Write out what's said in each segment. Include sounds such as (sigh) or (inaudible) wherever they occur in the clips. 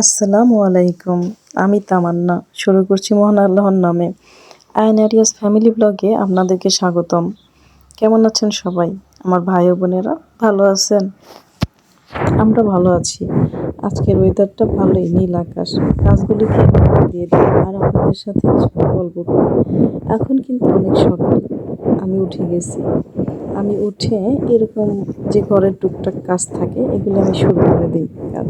আসসালামু আলাইকুম। আমি তামান্না। শুরু করছি মহান আল্লাহর নামে। আয়ন আরিয়াস ফ্যামিলি ব্লগে আপনাদেরকে স্বাগতম। কেমন আছেন সবাই? আমার ভাই বোনেরা, ভালো আছেন? আমরা ভালো আছি। আজকের ওয়েদারটা ভালোই, নীল আকাশ। গাছগুলিকে দিয়ে দিই, আর আপনাদের সাথে গল্প করি। এখন কিন্তু অনেক সকাল। আমি উঠে গেছি। আমি উঠে এরকম যে ঘরের টুকটাক কাজ থাকে, এগুলো আমি শুরু করে দিই কাজ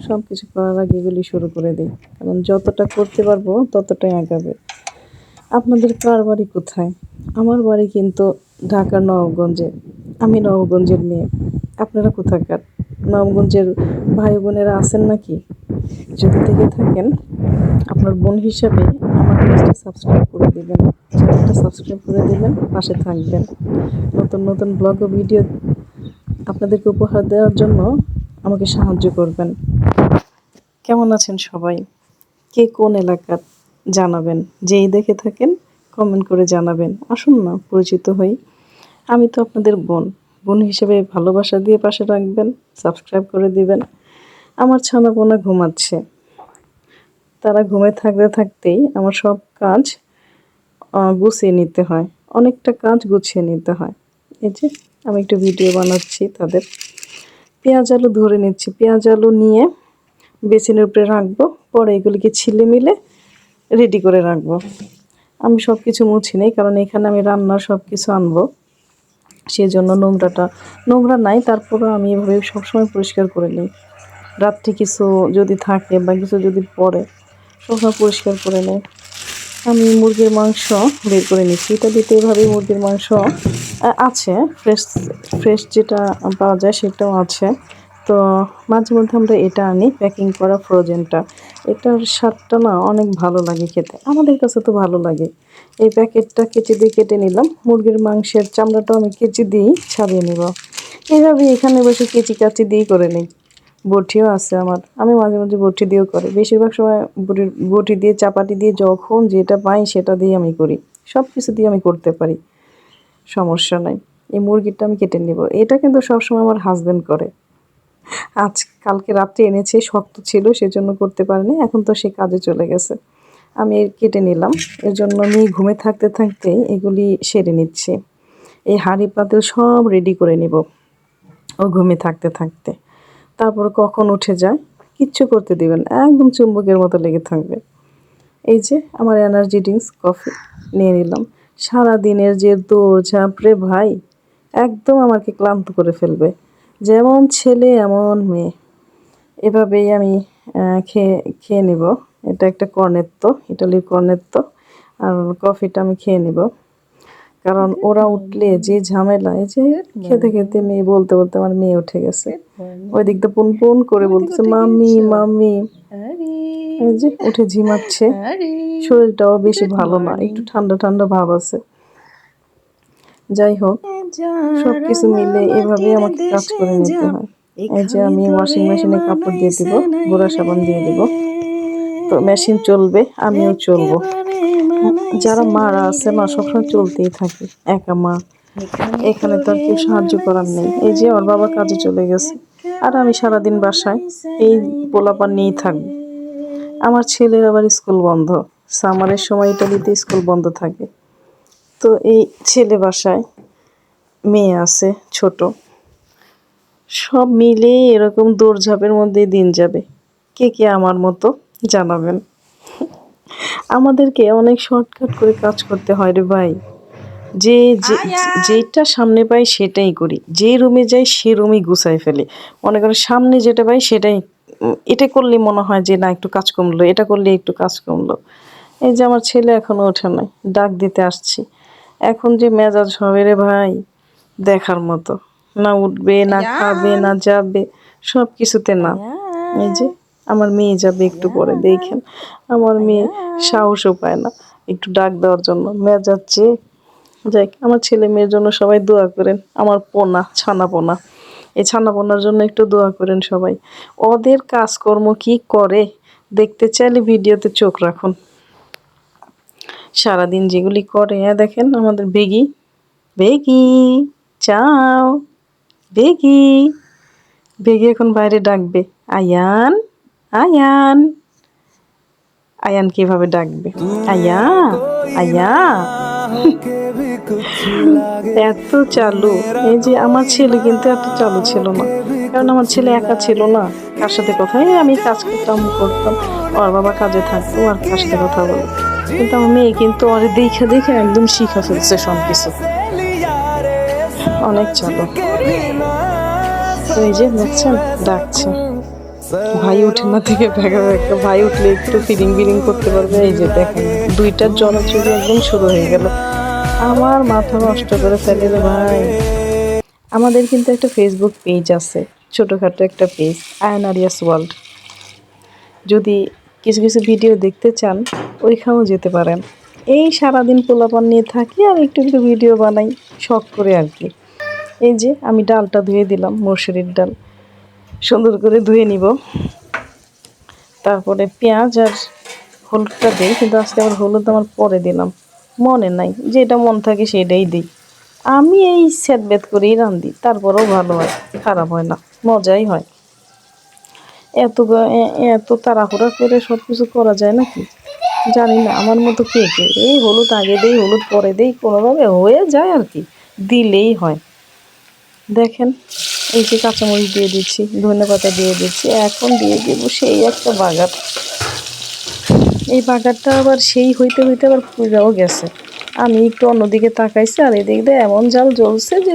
সব কিছু করার আগে এগুলি শুরু করে দিই। কারণ যতটা করতে পারব, ততটাই আগাবে। আপনাদের কার বাড়ি কোথায়? আমার বাড়ি কিন্তু ঢাকার নবগঞ্জে। আমি নবগঞ্জের মেয়ে। আপনারা কোথাকার? নবগঞ্জের ভাই বোনেরা আছেন নাকি? যদি থেকে থাকেন, আপনার বোন হিসাবে আমার পেজটা সাবস্ক্রাইব করে দেবেন। চ্যানেলটা সাবস্ক্রাইব করে দেবেন, পাশে থাকবেন। নতুন নতুন ব্লগ ও ভিডিও আপনাদেরকে উপহার দেওয়ার জন্য আমাকে সাহায্য করবেন। কেমন আছেন সবাই? কে কোন এলাকার জানাবেন? যেই দেখে থাকেন কমেন্ট করে জানাবেন। আসুন না, পরিচিত হই। আমি তো আপনাদের বোন। বোন হিসেবে ভালোবাসা দিয়ে পাশে রাখবেন সাবস্ক্রাইব করে দিবেন। আমার ছানা বোনা ঘুমাচ্ছে। তারা ঘুমে থাকতে থাকতেই আমার সব কাজ গুছিয়ে নিতে হয়। অনেকটা কাজ গুছিয়ে নিতে হয়। এই যে, আমি একটু ভিডিও বানাচ্ছি তাদের। পেঁয়াজ আলু ধরে নিচ্ছি। পেঁয়াজ আলু নিয়ে বেসিনের উপরে রাখব, পরে এগুলিকে ছিলে মিলে রেডি করে রাখব। আমি সব কিছু মুছি নেই, কারণ এখানে আমি রান্নার সব কিছু আনব। সেই জন্য নোংরাটা, নোংরা নাই, তারপরেও আমি এভাবে সবসময় পরিষ্কার করে নিই। রাত্রি কিছু যদি থাকে বা কিছু যদি পড়ে, সবসময় পরিষ্কার করে নেই। আমি মুরগির মাংস বের করে নিচ্ছি। এটা দিতে এভাবেই মুরগির মাংস আছে ফ্রেশ ফ্রেশ যেটা পাওয়া যায় সেটাও আছে। তো মাঝে মধ্যে আমরা এটা আনি প্যাকিং করা ফ্রোজেনটা এটার স্বাদটা না অনেক ভালো লাগে খেতে। আমাদের কাছে তো ভালো লাগে। এই প্যাকেটটা কেচি দিয়ে কেটে নিলাম। মুরগির মাংসের চামড়াটাও আমি কেচি দিয়েই ছাড়িয়ে নেব। এইভাবে এখানে বসে কেচি কাচি দিয়েই করে নিই। বটিও আছে আমার। আমি মাঝে মাঝে বটি দিয়েও করি। বেশিরভাগ সময় বটির বটি দিয়ে, চাপাটি দিয়ে যখন যেটা পাই সেটা দিয়ে আমি করি। সব কিছু দিয়ে আমি করতে পারি। সমস্যা নাই। এই মুরগিটা আমি কেটে নেব। এটা কিন্তু সবসময় আমার হাজব্যান্ড করে। আজ কালকে রাত্রে এনেছে, শক্ত ছিল, সেজন্য করতে পারিনি, এখন তো সে কাজে চলে গেছে। আমি কেটে নিলাম, এর জন্য আমি ঘুমে থাকতে থাকতে এগুলি সেরে নিচ্ছি। এই হাঁড়ি পাতিল সব রেডি করে নিব, ও ঘুমে থাকতে থাকতে। তারপর কখন উঠে যায়, কিচ্ছু করতে দিবেন একদম চুম্বকের মতো লেগে থাকবে। এই যে আমার এনার্জি ড্রিঙ্কস কফি নিয়ে নিলাম। সারা দিনের যে দৌড় ঝাঁপ রে ভাই, একদম আমাকে ক্লান্ত করে ফেলবে। যেমন ছেলে এমন মেয়ে। এভাবেই আমি খেয়ে খেয়ে নিব। এটা একটা কর্নেত্তো ইটালির কর্নেত্তো। আর কফিটা আমি খেয়ে নিব। কারণ ওরা উঠলে যে ঝামেলা এই যে খেতে খেতে মেয়ে বলতে বলতে আমার মেয়ে উঠে গেছে। ওই দিক দিয়ে পুন পুন করে বলতেছে মাম্মি মাম্মি। এই যে উঠে ঝিমাচ্ছে। শরীরটাও বেশি ভালো না একটু ঠান্ডা ঠান্ডা ভাব আছে। যাই হোক সবকিছু মিলে এভাবে আমাকে কাজ করে নিতে হয়। এই যে আমি ওয়াশিং মেশিনে কাপড় দিয়ে দিব গুঁড়া সাবান দিয়ে দিব। তো মেশিন চলবে আমিও চলবো। যারা মারা আছে মা সবসময় চলতেই থাকে একা মা। এখানে তো আর কেউ সাহায্য করার নেই। এই যে ওর বাবা কাজে চলে গেছে। আর আমি সারাদিন বাসায় এই পোলাপান নিয়েই থাকব। আমার ছেলের আবার স্কুল বন্ধ। সামারের সময় ইটালিতে স্কুল বন্ধ থাকে। তো এই ছেলে বাসায় মেয়ে আছে ছোট। সব মিলে এরকম দৌড়ঝাঁপের মধ্যেই দিন যাবে। কে কে আমার মতো জানাবেন? আমাদেরকে অনেক শর্টকাট করে কাজ করতে হয় রে ভাই। যে যে- যেটা সামনে পাই সেটাই করি। যে রুমে যাই সে রুমই গুছাই ফেলি। মনে করেন সামনে যেটা পাই সেটাই এটা করলে মনে হয় যে না একটু কাজ কমলো। এটা করলে একটু কাজ কমলো। এই যে আমার ছেলে এখনও ওঠে নাই ডাক দিতে আসছি। এখন যে মেজাজ হবে রে ভাই দেখার মতো। না উঠবে না খাবে না যাবে সব কিছুতে না এই যে আমার মেয়ে যাবে একটু পরে দেখেন আমার মেয়ে সাহসও পায় না একটু ডাক দেওয়ার জন্য। মেজাজ যে যাই আমার ছেলে মেয়ের জন্য সবাই দোয়া করেন আমার পোনা ছানা পোনা। এই ছানা পোনার জন্য একটু দোয়া করেন সবাই। ওদের কাজকর্ম কি করে দেখতে চাইলে ভিডিওতে চোখ রাখুন। সারাদিন যেগুলি করে হ্যাঁ দেখেন আমাদের বেগি। বেগি, চাও। বেগি। বেগি এখন বাইরে ডাকবে। আয়ান আয়ান। আয়ান কীভাবে ডাকবে? আয়া আয়া এত চালু। এই যে আমার ছেলে কিন্তু এত চালু ছিল না। কারণ আমার ছেলে একা ছিল না। কার সাথে কথা? আমি কাজ করতাম করতাম। ওর বাবা কাজে থাকতো, আর কার সাথে কথা বলতো? কিন্তু আমার মেয়ে, কিন্তু ওরে দেখে দেখে একদম শিখা ফেলছে সব কিছু অনেক চালু এই যে দেখছেন ডাকছে। ভাই উঠে না থেকে ভেগা ভেগা, ভাই উঠলে একটু ফিরিং বিরিং করতে পারবে। এই যে দেখেন দুইটার জনচুরি একদম শুরু হয়ে গেল। আমার মাথা নষ্ট করে ফেলে ভাই। আমাদের কিন্তু একটা ফেসবুক পেজ আছে, ছোটোখাটো একটা পেজ আয়নারিয়াস ওয়ার্ল্ড যদি কিছু কিছু ভিডিও দেখতে চান, ওইখানেও যেতে পারেন। এই সারাদিন পোলাপান নিয়ে থাকি আর একটু একটু ভিডিও বানাই, শখ করে আর কি। এই যে, আমি ডালটা ধুয়ে দিলাম, মসুরির ডাল। সুন্দর করে ধুয়ে নিব। তারপরে পেঁয়াজ আর হলুদটা দিই, কিন্তু আজকে আবার হলুদ আমার পরে দিলাম। মনে নাই, যেটা মন থাকে সেটাই দিই। আমি এই সেট বেদ করেই রান্ধি তারপরেও ভালো হয়, খারাপ হয় না, মজাই হয়। এত এত তাড়াহুড়া করে সব কিছু করা যায় নাকি? জানি না, আমার মতো কে কে? এই হলুদ আগে দেই, হলুদ পরে দেই, কোনোভাবে হয়ে যায় আর কি, দিলেই হয়। দেখেন, এই যে কাঁচামরিচ দিয়ে দিচ্ছি, ধনে পাতা দিয়ে দিচ্ছি, এখন দিয়ে দিব সেই একটা বাগার। এই বাগারটা আবার সেই হইতে হইতে আবার পুইরাও গেছে। আমি একটু অন্যদিকে তাকাইছি আর এদিক দিয়ে এমন জাল জ্বলছে যে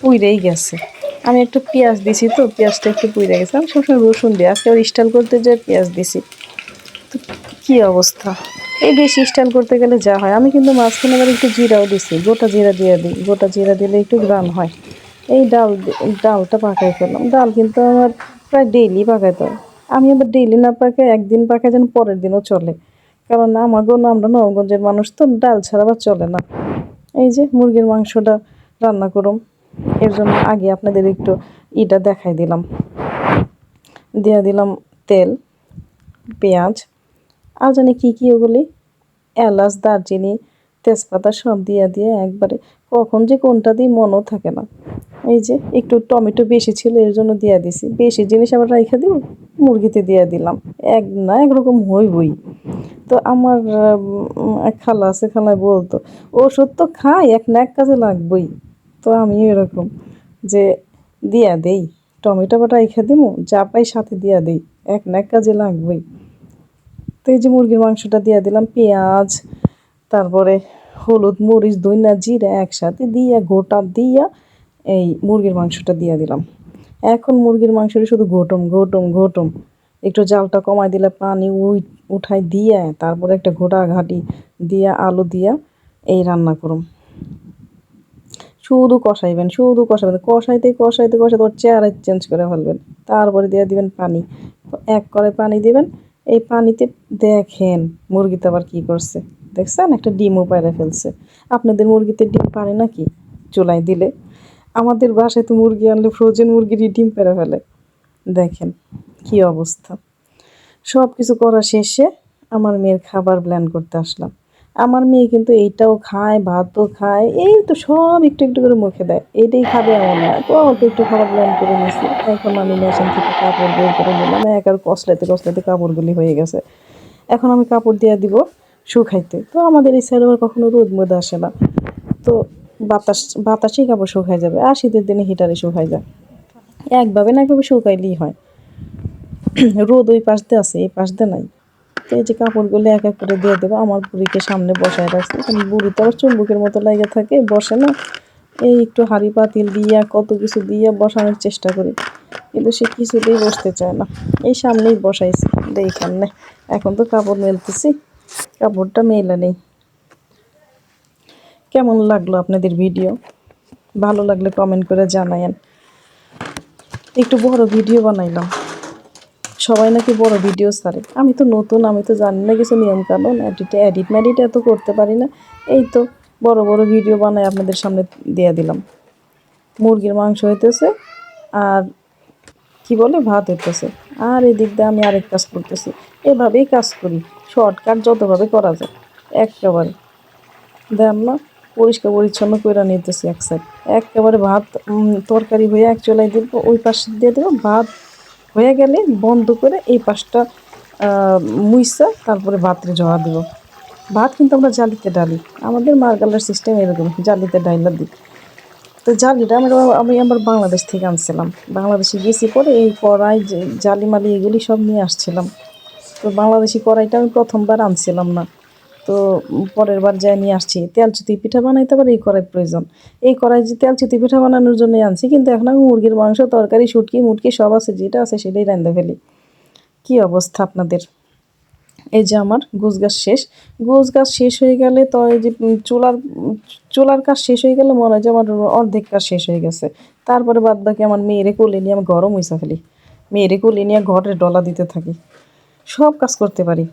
পুইরেই গেছে। আমি একটু পেঁয়াজ দিছি তো, পেঁয়াজটা একটু পুইরে গেছে। আমি সবসময় রসুন দিই। আজকে আবার স্টাইল করতে যে পেঁয়াজ দিছি। তো কী অবস্থা? এই বেশি স্টাইল করতে গেলে যা হয়। আমি কিন্তু মাঝখানে আবার একটু জিরাও দিছি। গোটা জিরা দিয়ে দিই। গোটা জিরা দিলে একটু গ্রান হয়। এই ডাল ডালটা পাকাই ফেললাম। ডাল কিন্তু আমার প্রায় ডেইলি পাকাইতে হয় আমি আবার ডেইলি না পাকাই একদিন পাকাই যেন পরের দিনও চলে। কারণ আমাগো না, আমরা নবগঞ্জের মানুষ তো ডাল ছাড়া আবার চলে না। এই যে মুরগির মাংসটা রান্না করুম। এর জন্য আগে আপনাদের একটু ইটা দেখাই দিলাম। দিয়া দিলাম তেল, পেঁয়াজ, আর জানি কী কী ওগুলি, এলাচ, দারচিনি, তেজপাতা সব দিয়ে দিয়ে একবারে কখন যে কোনটা দিই মনও থাকে না। এই যে একটু টমেটো বেশি ছিল এর জন্য দিয়ে দিছি। বেশি জিনিস আবার রাইখা দিব মুরগিতে দিয়ে দিলাম। এক না একরকম হইবই। তো আমার এক খালা আছে, খালায় বলতো, ওষুধ তো খাই, এক না এক কাজে লাগবেই। তো আমি এরকম যে দিয়া দেই। টমেটো বাটা রেখে দিমু, যা পাই সাথে দিয়া দেই। এক না এক কাজে লাগবেই। তো এই যে মুরগির মাংসটা দিয়ে দিলাম, পেঁয়াজ, তারপরে হলুদ, মরিচ দইনা জিরা একসাথে দিয়া, গোটা দিয়া এই মুরগির মাংসটা দিয়ে দিলাম। এখন মুরগির মাংসটা শুধু ঘটম ঘটম ঘটম। একটু জালটা কমাই দিলে পানি উঠাই দিয়ে, তারপরে একটা ঘোটা ঘাটি দিয়া, আলু দিয়া এই রান্না করুম। শুধু কষাইবেন শুধু কষাইবেন কষাইতে কষাইতে কষাইতে ওর চেহারা চেঞ্জ করে ফেলবেন। তারপরে দিয়ে দিবেন পানি। এক করে পানি দিবেন। এই পানিতে দেখেন মুরগিতে আবার কি করছে। দেখছেন? একটা ডিমও পাইরে ফেলছে। আপনাদের মুরগিতে ডিম পারে নাকি? চুলাই দিলে। আমাদের বাসায় তো মুরগি আনলে ফ্রোজেন মুরগিরই ডিম পেরে ফেলে। দেখেন কি অবস্থা। সব কিছু করা শেষে আমার মেয়ের খাবার প্ল্যান করতে আসলাম। আমার মেয়ে কিন্তু এইটাও খায়, ভাতও খায়, এই তো সব একটু একটু করে মুখে দেয়। এইটাই খাবে আমার না। তো অল্প একটু খাবার প্ল্যান করে নিয়েছি। এখন আমি মেশিন থেকে কাপড় বের করে নিলাম। এক আর কসলাইতে কাপড়গুলি হয়ে গেছে। এখন আমি কাপড় দিয়ে দিব শুকাইতে। তো আমাদের এই সাইডে আবার কখনো রোদ মধ্যে আসে না। তো বাতাস, বাতাসেই কাপড় শুকাই যাবে। আর শীতের দিনে হিটারে শুকাই যায়। একভাবে না একভাবে শুকাইলেই হয়। (clears throat) রোদ ওই পাশ দিয়ে আছে, এই পাশ দিয়ে নাই। এই যে কাপড়গুলো এক এক করে দিয়ে দেবো, আমার বুড়িকে সামনে বসায় রাখছি। কারণ বুড়ি তো আবার চুম্বুকের মতো লাগে থাকে, বসে না। এই একটু হাঁড়ি পাতিল দিয়া, কত কিছু দিয়ে বসানোর চেষ্টা করি। কিন্তু সে কিছুতেই বসতে চায় না। এই সামনেই বসাইছি দেখেন না এখন তো কাপড় মেলতেছি, কাপড়টা মেলা নেই। কেমন লাগল আপনাদের ভিডিও? ভালো লাগলে কমেন্ট করে জানায়েন। একটু বড় ভিডিও বানাইলাম। সবাই নাকি বড় ভিডিও ছাড়ে। আমি তো নতুন, আমি তো জানি না কিছু নিয়ম কানুন এডিট এডিট ম্যাডিট এত করতে পারি না। এই তো বড় বড় ভিডিও বানাই আপনাদের সামনে দিয়ে দিলাম। মুরগির মাংস হইতেছে আর কি বলে, ভাত হইতেছে। আর এদিক দিয়ে আমি আরেক কাজ করতেছি। এভাবেই কাজ করি। শর্টকাট যতভাবে করা যায়। একেবারে। দেন না, পরিষ্কার পরিচ্ছন্ন করে নিতেছি এক সাইড একেবারে ভাত তরকারি হয়ে এক চলাই দিব, ওই পাশে দিয়ে দেবো, ভাত হয়ে গেলে বন্ধ করে এই পাশটা মুইসা তারপরে ভাতরে জড়া দিব। ভাত কিন্তু আমরা জালিতে ডালি। আমাদের মার্গালার সিস্টেম এরকম, জালিতে ডাইলা দিই। তো জালিটা আমরা, আমি আমার বাংলাদেশ থেকে আনছিলাম। বাংলাদেশে গেছি পরে এই কড়াই জালি মালি এগুলি সব নিয়ে আসছিলাম। তো বাংলাদেশি কড়াইটা আমি প্রথমবার আনছিলাম না। তো পরের বার যাই নিয়ে আসছি। তেল চুতি পিঠা বানাইতে পারে, এই কড়াই প্রয়োজন। এই কড়াই যে তেল চুতি পিঠা বানানোর জন্যই আনছি, কিন্তু এখন আমি মুরগির মাংস, তরকারি, শুটকি, মুটকি সব আছে, যেটা আছে সেটাই রান্ধে ফেলি। কি অবস্থা আপনাদের? এই যে আমার গোছ গাছ শেষ। গোছ গাছ শেষ হয়ে গেলে তো এই যে চুলার চুলার কাজ শেষ হয়ে গেলে মনে হয় যে আমার অর্ধেক কাজ শেষ হয়ে গেছে। তারপরে বাদ বাকি আমার মেয়েরে কোলে নিয়ে আমি গরম হইসা ফেলি। মেয়েরে কোলে নিয়ে ঘরের ডলা দিতে থাকি। সব কাজ করতে পারি,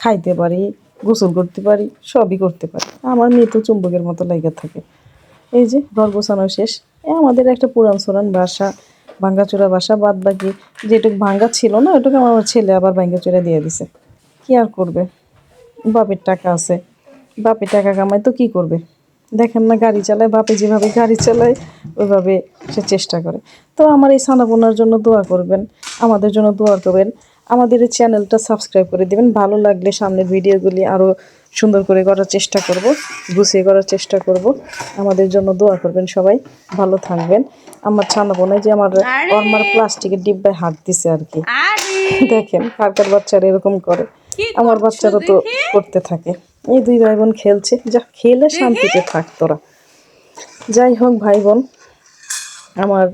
খাইতে পারি গোসল করতে পারি, সবই করতে পারি। আমার মেয়ে তো চুম্বকের মতো লেগে থাকে। এই যে ঘর গোছানো শেষ আমাদের একটা পুরান সোরান বাসা, ভাঙ্গাচোরা বাসা বাদ বাকি যেটুকু ভাঙ্গা ছিল না, ওটুকু আমার ছেলে আবার ভাঙ্গাচোরা দিয়ে দিছে। কি আর করবে? বাপের টাকা আছে। বাপের টাকা কামায় তো কি করবে? দেখেন না গাড়ি চালায়, বাপে যেভাবে গাড়ি চালায়, ওইভাবে সে চেষ্টা করে। তো আমার এই সানাবোনার জন্য দোয়া করবেন, আমাদের জন্য দোয়া করবেন। আমাদের এই চ্যানেলটা সাবস্ক্রাইব করে দেবেন। ভালো লাগলে সামনের ভিডিওগুলি আরও সুন্দর করে করার চেষ্টা করব গুছিয়ে করার চেষ্টা করব। আমাদের জন্য দোয়া করবেন সবাই। ভালো থাকবেন। আমার ছানাবোনায় যে আমার অরমার প্লাস্টিকের ডিব্বায় হাত দিছে আর কি। (laughs) দেখেন কার কার বাচ্চারা এরকম করে। আমার বাচ্চারা তো করতে থাকে। এই দুই ভাই বোন খেলছে। যা খেলে শান্তিতে থাক তোরা। যাই হোক ভাই বোন আমার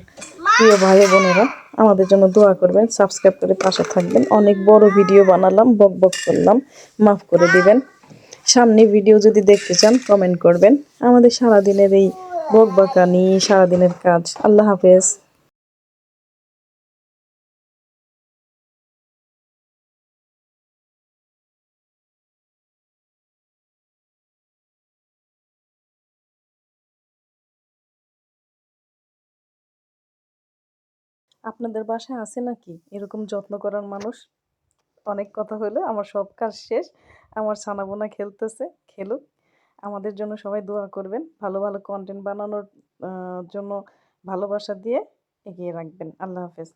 প্রিয় ভাই বোনেরা আমাদের জন্য দোয়া করবেন সাবস্ক্রাইব করে পাশে থাকবেন। অনেক বড় ভিডিও বানালাম, বক বক করলাম, মাফ করে দিবেন। সামনে ভিডিও যদি দেখতে চান কমেন্ট করবেন। আমাদের সারাদিনের এই বক বকানি, সারাদিনের কাজ। আল্লাহ হাফেজ। আপনাদের বাসায় আছে নাকি? এরকম যত্ন করার মানুষ? অনেক কথা হলো, আমার সব কাজ শেষ। আমার ছানাবোনা খেলতেছে, খেলুক। আমাদের জন্য সবাই দোয়া করবেন, ভালো ভালো কন্টেন্ট বানানোর জন্য ভালোবাসা দিয়ে এগিয়ে রাখবেন। আল্লাহ হাফেজ।